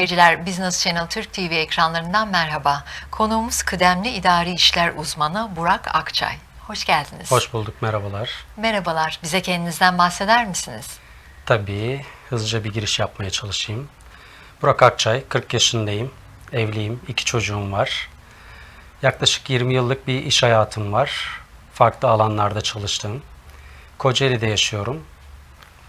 Seyirciler Business Channel Türk TV ekranlarından merhaba. Konuğumuz kıdemli idari işler uzmanı Burak Akçay. Hoş geldiniz. Hoş bulduk, merhabalar. Merhabalar. Bize kendinizden bahseder misiniz? Tabii hızlıca bir giriş yapmaya çalışayım. Burak Akçay, 40 yaşındayım, evliyim, iki çocuğum var. Yaklaşık 20 yıllık bir iş hayatım var. Farklı alanlarda çalıştım. Kocaeli'de yaşıyorum.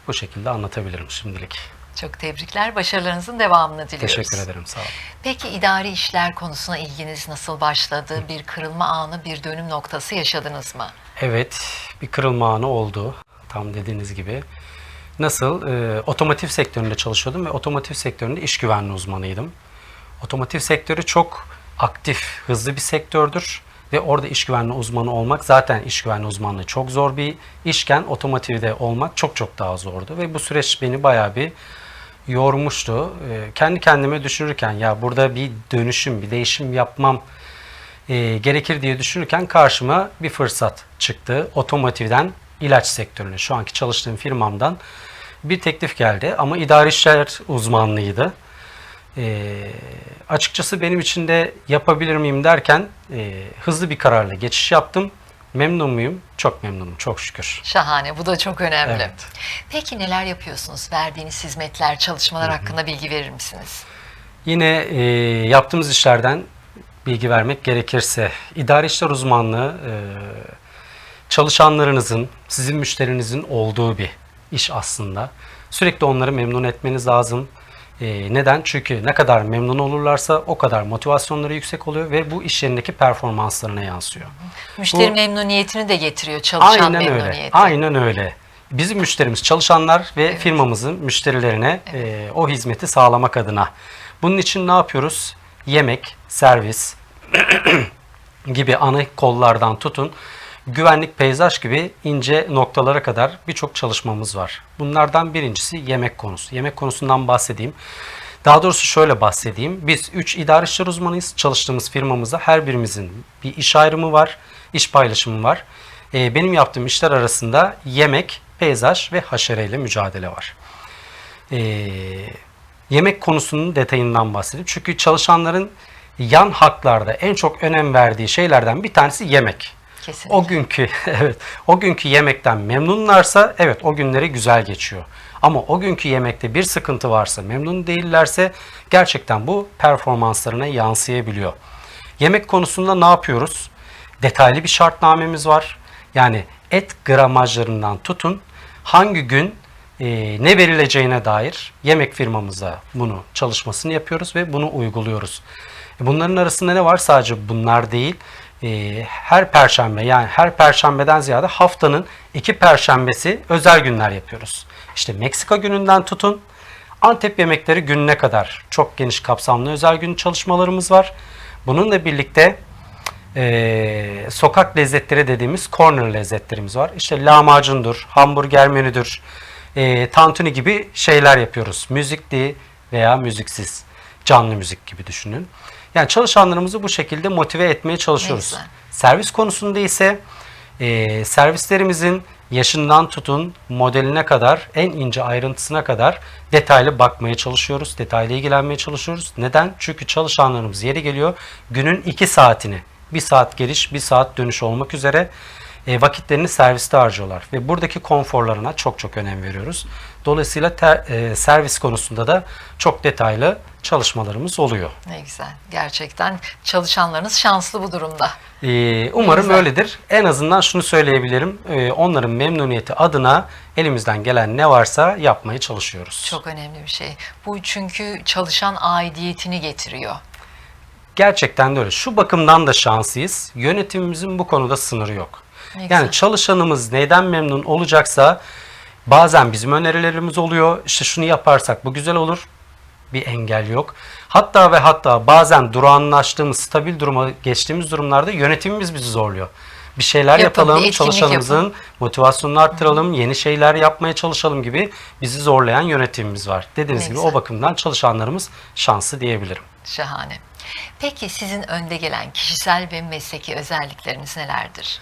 Bu şekilde anlatabilirim şimdilik. Çok tebrikler. Başarılarınızın devamını diliyoruz. Teşekkür ederim, sağ olun. Peki idari işler konusuna ilginiz nasıl başladı? Bir kırılma anı, bir dönüm noktası yaşadınız mı? Evet, bir kırılma anı oldu. Tam dediğiniz gibi. Nasıl? Ee, otomotiv sektöründe çalışıyordum ve otomotiv sektöründe iş güvenliği uzmanıydım. Otomotiv sektörü çok aktif, hızlı bir sektördür ve orada iş güvenliği uzmanı olmak zaten iş güvenliği uzmanlığı çok zor bir işken otomotivde olmak çok çok daha zordu ve bu süreç beni bayağı bir yormuştu. Ee, kendi kendime düşünürken ya burada bir dönüşüm, bir değişim yapmam e, gerekir diye düşünürken karşıma bir fırsat çıktı. Otomotivden ilaç sektörüne, şu anki çalıştığım firmamdan bir teklif geldi ama idari işler uzmanlığıydı. E, açıkçası benim için de yapabilir miyim derken e, hızlı bir kararla geçiş yaptım. Memnun muyum? Çok memnunum, çok şükür. Şahane. Bu da çok önemli. Evet. Peki neler yapıyorsunuz? Verdiğiniz hizmetler, çalışmalar hakkında bilgi verir misiniz? Yine e, yaptığımız işlerden bilgi vermek gerekirse idari işler uzmanlığı e, çalışanlarınızın, sizin müşterinizin olduğu bir iş aslında. Sürekli onları memnun etmeniz lazım. E, neden? Çünkü ne kadar memnun olurlarsa o kadar motivasyonları yüksek oluyor ve bu iş yerindeki performanslarına yansıyor. Müşteri Bu- memnuniyetini de getiriyor, çalışan Aynen memnuniyeti. öyle. Aynen öyle. Bizim müşterimiz çalışanlar ve firmamızın müşterilerine e, o hizmeti sağlamak adına. Bunun için ne yapıyoruz? Yemek, servis gibi ana kollardan tutun güvenlik, peyzaj gibi ince noktalara kadar birçok çalışmamız var. Bunlardan birincisi yemek konusu. Yemek konusundan bahsedeyim. Daha doğrusu şöyle bahsedeyim. Biz 3 idari işler uzmanıyız. Çalıştığımız firmamızda her birimizin bir iş ayrımı var, iş paylaşımı var. Ee, benim yaptığım işler arasında yemek, peyzaj ve haşereyle mücadele var. Ee, yemek konusunun detayından bahsedeyim. Çünkü çalışanların yan haklarda en çok önem verdiği şeylerden bir tanesi yemek. Kesinlikle. O günkü evet o günkü yemekten memnunlarsa evet o günleri güzel geçiyor. Ama o günkü yemekte bir sıkıntı varsa, memnun değillerse gerçekten bu performanslarına yansıyabiliyor. Yemek konusunda ne yapıyoruz? Detaylı bir şartnamemiz var. Yani et gramajlarından tutun hangi gün e, ne verileceğine dair yemek firmamıza bunu çalışmasını yapıyoruz ve bunu uyguluyoruz. E, Bunların arasında ne var? Sadece bunlar değil. E, her perşembe yani her perşembeden ziyade haftanın iki perşembesi özel günler yapıyoruz. İşte Meksika gününden tutun Antep yemekleri gününe kadar çok geniş kapsamlı özel gün çalışmalarımız var. Bununla birlikte e, sokak lezzetleri dediğimiz corner lezzetlerimiz var. İşte lahmacundur, hamburger menüdür, e, tantuni gibi şeyler yapıyoruz. Müzikli veya müziksiz, canlı müzik gibi düşünün. Yani çalışanlarımızı bu şekilde motive etmeye çalışıyoruz. Ne güzel. Servis konusunda ise e, servislerimizin yaşından tutun modeline kadar en ince ayrıntısına kadar detaylı bakmaya çalışıyoruz. Detaylı ilgilenmeye çalışıyoruz. Neden? Çünkü çalışanlarımız yeri geliyor günün 2 saatini bir saat geliş bir saat dönüş olmak üzere e, vakitlerini serviste harcıyorlar. Ve buradaki konforlarına çok çok önem veriyoruz. Dolayısıyla ter- e, servis konusunda da çok detaylı çalışmalarımız oluyor. Ne güzel. Gerçekten çalışanlarınız şanslı bu durumda. Ee, umarım güzel. öyledir. En azından şunu söyleyebilirim. Ee, onların memnuniyeti adına elimizden gelen ne varsa yapmaya çalışıyoruz. Çok önemli bir şey. Bu çünkü çalışan aidiyetini getiriyor. Gerçekten de öyle. Şu bakımdan da şanslıyız. Yönetimimizin bu konuda sınırı yok. Ne güzel. Yani çalışanımız neyden memnun olacaksa bazen bizim önerilerimiz oluyor. İşte şunu yaparsak bu güzel olur. Bir engel yok. Hatta ve hatta bazen durağanlaştığımız, stabil duruma geçtiğimiz durumlarda yönetimimiz bizi zorluyor. Bir şeyler Yapın, bir yapalım, etkinlik çalışanımızın motivasyonunu arttıralım, yeni şeyler yapmaya çalışalım gibi bizi zorlayan yönetimimiz var. Dediğiniz Ne gibi güzel. o bakımdan çalışanlarımız şanslı diyebilirim. Şahane. Peki sizin önde gelen kişisel ve mesleki özellikleriniz nelerdir?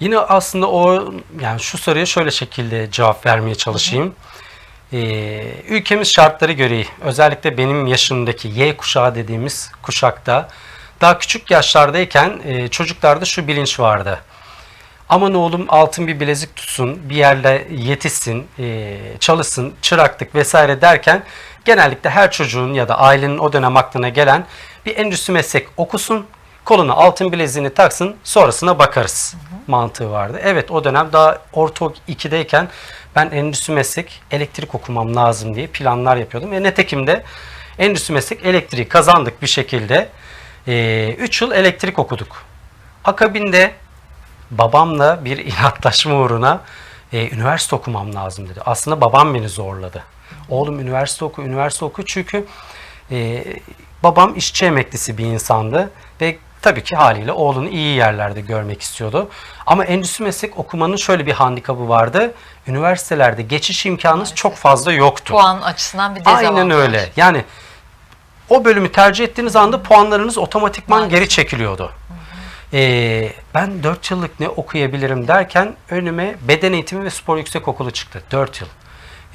Yine aslında o yani şu soruya şöyle şekilde cevap vermeye çalışayım. Ee, ülkemiz şartları gereği özellikle benim yaşımdaki Y kuşağı dediğimiz kuşakta daha küçük yaşlardayken e, çocuklarda şu bilinç vardı. Aman oğlum altın bir bilezik tutsun, bir yerde yetişsin, e, çalışsın, çıraklık vesaire derken genellikle her çocuğun ya da ailenin o dönem aklına gelen bir endüstri meslek okusun, koluna altın bileziğini taksın, sonrasına bakarız mantığı vardı. Evet o dönem daha orta 2'deyken ben endüstri meslek elektrik okumam lazım diye planlar yapıyordum. Ve netekim de endüstri meslek elektriği kazandık bir şekilde. 3 yıl elektrik okuduk. Akabinde babamla bir inatlaşma uğruna e, üniversite okumam lazım dedi. Aslında babam beni zorladı. Oğlum üniversite oku, üniversite oku çünkü e, babam işçi emeklisi bir insandı ve tabii ki haliyle oğlunu iyi yerlerde görmek istiyordu. Ama endüstri meslek okumanın şöyle bir handikapı vardı. Üniversitelerde geçiş imkanınız çok fazla yoktu. Puan açısından bir dezavantaj. Aynen öyle. Yani o bölümü tercih ettiğiniz anda puanlarınız otomatikman Maalesef. geri çekiliyordu. Ee, ben 4 yıllık ne okuyabilirim derken önüme beden eğitimi ve spor yüksekokulu çıktı. 4 yıl.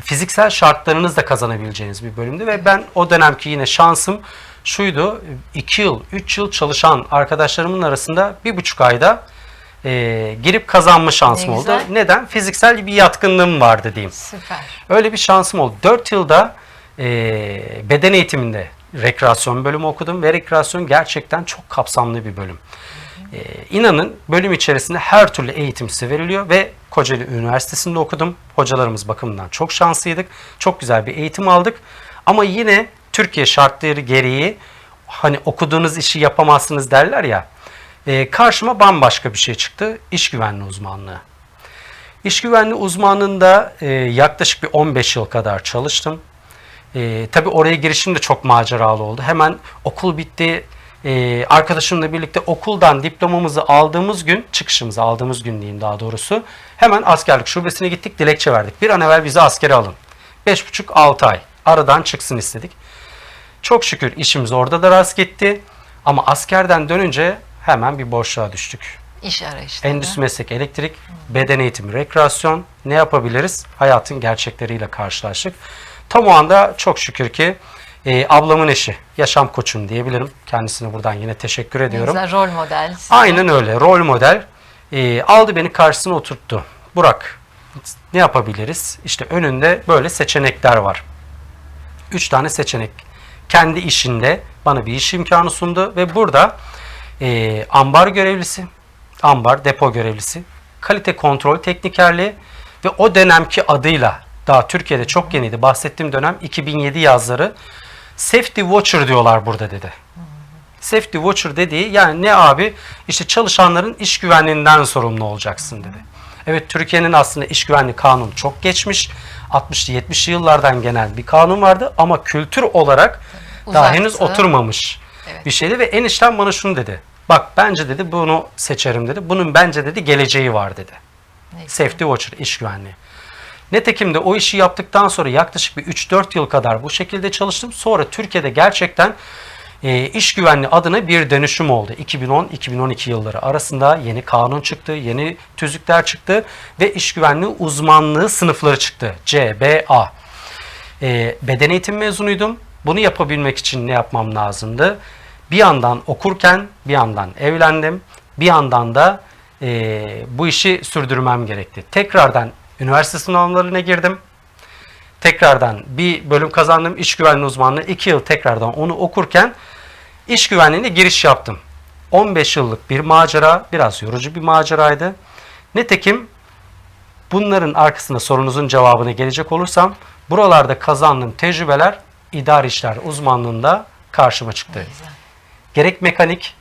Fiziksel şartlarınız da kazanabileceğiniz bir bölümdü ve ben o dönemki yine şansım şuydu. 2 yıl, 3 yıl çalışan arkadaşlarımın arasında bir buçuk ayda e, girip kazanma şansım Ne oldu. güzel. Neden? Fiziksel bir yatkınlığım vardı diyeyim. Süper. Öyle bir şansım oldu. 4 yılda e, beden eğitiminde rekreasyon bölümü okudum ve rekreasyon gerçekten çok kapsamlı bir bölüm. E, inanın bölüm içerisinde her türlü eğitim size veriliyor ve Kocaeli Üniversitesi'nde okudum. Hocalarımız bakımından çok şanslıydık. Çok güzel bir eğitim aldık. Ama yine Türkiye şartları gereği hani okuduğunuz işi yapamazsınız derler ya. e, karşıma bambaşka bir şey çıktı. İş güvenliği uzmanlığı. İş güvenliği uzmanlığında e, yaklaşık bir 15 yıl kadar çalıştım. E, tabii oraya girişim de çok maceralı oldu. Hemen okul bitti. E, arkadaşımla birlikte okuldan diplomamızı aldığımız gün, çıkışımızı aldığımız gün diyeyim daha doğrusu. Hemen askerlik şubesine gittik, dilekçe verdik. Bir an evvel bizi askere alın. 5,5-6 ay aradan çıksın istedik. Çok şükür işimiz orada da rast gitti. Ama askerden dönünce hemen bir boşluğa düştük. İş arayışları. Endüstri meslek elektrik, beden eğitimi, rekreasyon ne yapabiliriz? Hayatın gerçekleriyle karşılaştık. Tam o anda çok şükür ki e, ablamın eşi, yaşam koçum diyebilirim. Kendisine buradan yine teşekkür ediyorum. güzel rol model. size. Aynen öyle, rol model. E, aldı beni karşısına oturttu. Burak, ne yapabiliriz? İşte önünde böyle seçenekler var. Üç tane seçenek. Kendi işinde bana bir iş imkanı sundu ve burada e, ambar görevlisi, ambar depo görevlisi, kalite kontrol teknikerliği ve o dönemki adıyla daha Türkiye'de çok yeniydi. Bahsettiğim dönem 2007 yazları. Safety Watcher diyorlar burada dedi. Safety Watcher dediği yani ne abi? İşte çalışanların iş güvenliğinden sorumlu olacaksın dedi. Evet Türkiye'nin aslında iş güvenliği kanunu çok geçmiş. 60'lı 70'li yıllardan gelen bir kanun vardı ama kültür olarak daha Uzaktı. henüz oturmamış Evet. bir şeydi ve enişten bana şunu dedi. Bak bence dedi bunu seçerim dedi. Bunun bence dedi geleceği var dedi. Ne. Safety Watcher, iş güvenliği. Netekim de o işi yaptıktan sonra yaklaşık bir 3-4 yıl kadar bu şekilde çalıştım. Sonra Türkiye'de gerçekten e, iş güvenliği adına bir dönüşüm oldu. 2010-2012 yılları arasında yeni kanun çıktı, yeni tüzükler çıktı ve iş güvenliği uzmanlığı sınıfları çıktı. C, B, A. E, beden eğitim mezunuydum. Bunu yapabilmek için ne yapmam lazımdı? Bir yandan okurken bir yandan evlendim. Bir yandan da e, bu işi sürdürmem gerekti. Tekrardan üniversite sınavlarına girdim. Tekrardan bir bölüm kazandım. İş güvenliği uzmanlığı. 2 yıl tekrardan onu okurken iş güvenliğine giriş yaptım. 15 yıllık bir macera, biraz yorucu bir maceraydı. Netekim bunların arkasında sorunuzun cevabına gelecek olursam buralarda kazandığım tecrübeler idari işler uzmanlığında karşıma çıktı. Gerek mekanik,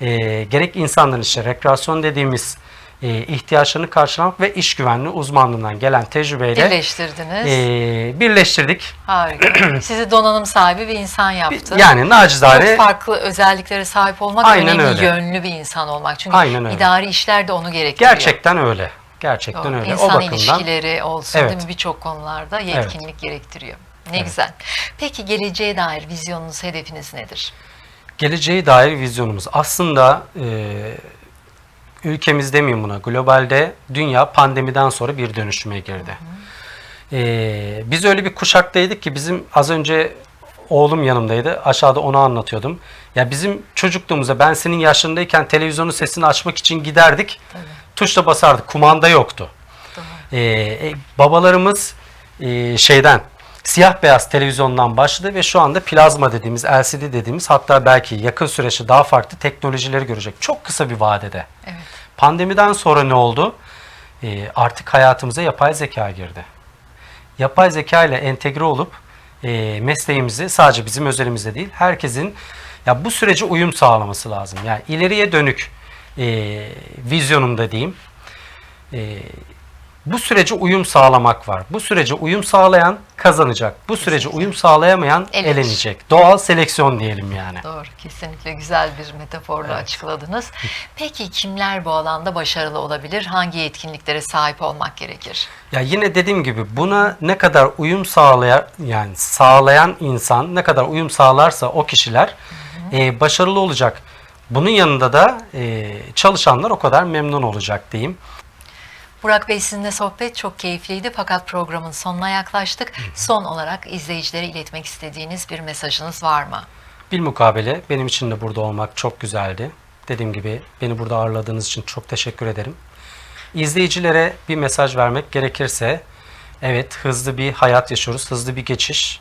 e, gerek insanların işte rekreasyon dediğimiz e, ihtiyaçlarını karşılamak ve iş güvenliği uzmanlığından gelen tecrübeyle Birleştirdiniz. e, birleştirdik. Harika. Sizi donanım sahibi bir insan yaptı. Yani nacizane Çok farklı özelliklere sahip olmak Aynen önemli, öyle. yönlü bir insan olmak. Çünkü Aynen öyle. idari işler de onu gerektiriyor. gerçekten öyle. Gerçekten Doğru. öyle. o İnsan bakımdan ilişkileri olsun Evet. değil mi? Birçok konularda yetkinlik gerektiriyor. Ne güzel. Peki geleceğe dair vizyonunuz, hedefiniz nedir? geleceğe dair vizyonumuz aslında e, ülkemiz demeyeyim buna globalde dünya pandemiden sonra bir dönüşüme girdi. Ee, biz öyle bir kuşaktaydık ki bizim az önce oğlum yanımdaydı. Aşağıda onu anlatıyordum. Ya bizim çocukluğumuzda ben senin yaşlarındayken televizyonun sesini açmak için giderdik. Tuşla basardık. Kumanda yoktu. Ee, e, babalarımız e, şeyden siyah beyaz televizyondan başladı ve şu anda plazma dediğimiz LCD dediğimiz hatta belki yakın süreçte daha farklı teknolojileri görecek. Çok kısa bir vadede. Evet. Pandemiden sonra ne oldu? Ee, artık hayatımıza yapay zeka girdi. Yapay zeka ile entegre olup e, mesleğimizi sadece bizim özelimizde değil herkesin ya bu sürece uyum sağlaması lazım. Yani ileriye dönük e, vizyonumda diyeyim. E, bu sürece uyum sağlamak var. Bu sürece uyum sağlayan kazanacak. Bu sürece uyum sağlayamayan Elenir. elenecek. Doğal seleksiyon diyelim yani. Doğru, kesinlikle güzel bir metaforla açıkladınız. Peki kimler bu alanda başarılı olabilir? Hangi yetkinliklere sahip olmak gerekir? Ya yine dediğim gibi buna ne kadar uyum sağlayan yani sağlayan insan ne kadar uyum sağlarsa o kişiler e, başarılı olacak. Bunun yanında da e, çalışanlar o kadar memnun olacak diyeyim. Burak Bey sizinle sohbet çok keyifliydi fakat programın sonuna yaklaştık. Son olarak izleyicilere iletmek istediğiniz bir mesajınız var mı? Bilmukabele benim için de burada olmak çok güzeldi. Dediğim gibi beni burada ağırladığınız için çok teşekkür ederim. İzleyicilere bir mesaj vermek gerekirse evet hızlı bir hayat yaşıyoruz, hızlı bir geçiş.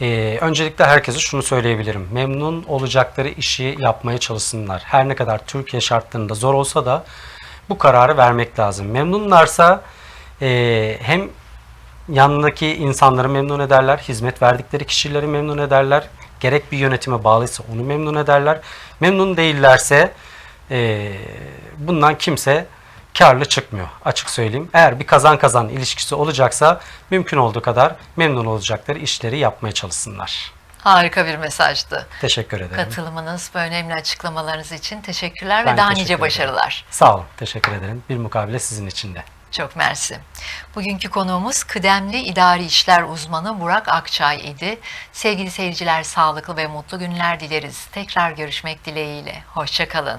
Ee, öncelikle herkese şunu söyleyebilirim. Memnun olacakları işi yapmaya çalışsınlar. Her ne kadar Türkiye şartlarında zor olsa da bu kararı vermek lazım. Memnunlarsa e, hem yanındaki insanları memnun ederler, hizmet verdikleri kişileri memnun ederler. Gerek bir yönetime bağlıysa onu memnun ederler. Memnun değillerse e, bundan kimse karlı çıkmıyor açık söyleyeyim. Eğer bir kazan kazan ilişkisi olacaksa mümkün olduğu kadar memnun olacakları işleri yapmaya çalışsınlar. Harika bir mesajdı. Teşekkür ederim. Katılımınız ve önemli açıklamalarınız için teşekkürler Ben ve daha teşekkür nice ederim. başarılar. Sağ olun. Teşekkür ederim. Bir mukabele sizin için de. Çok mersi. Bugünkü konuğumuz kıdemli idari işler uzmanı Burak Akçay idi. Sevgili seyirciler sağlıklı ve mutlu günler dileriz. Tekrar görüşmek dileğiyle. Hoşçakalın.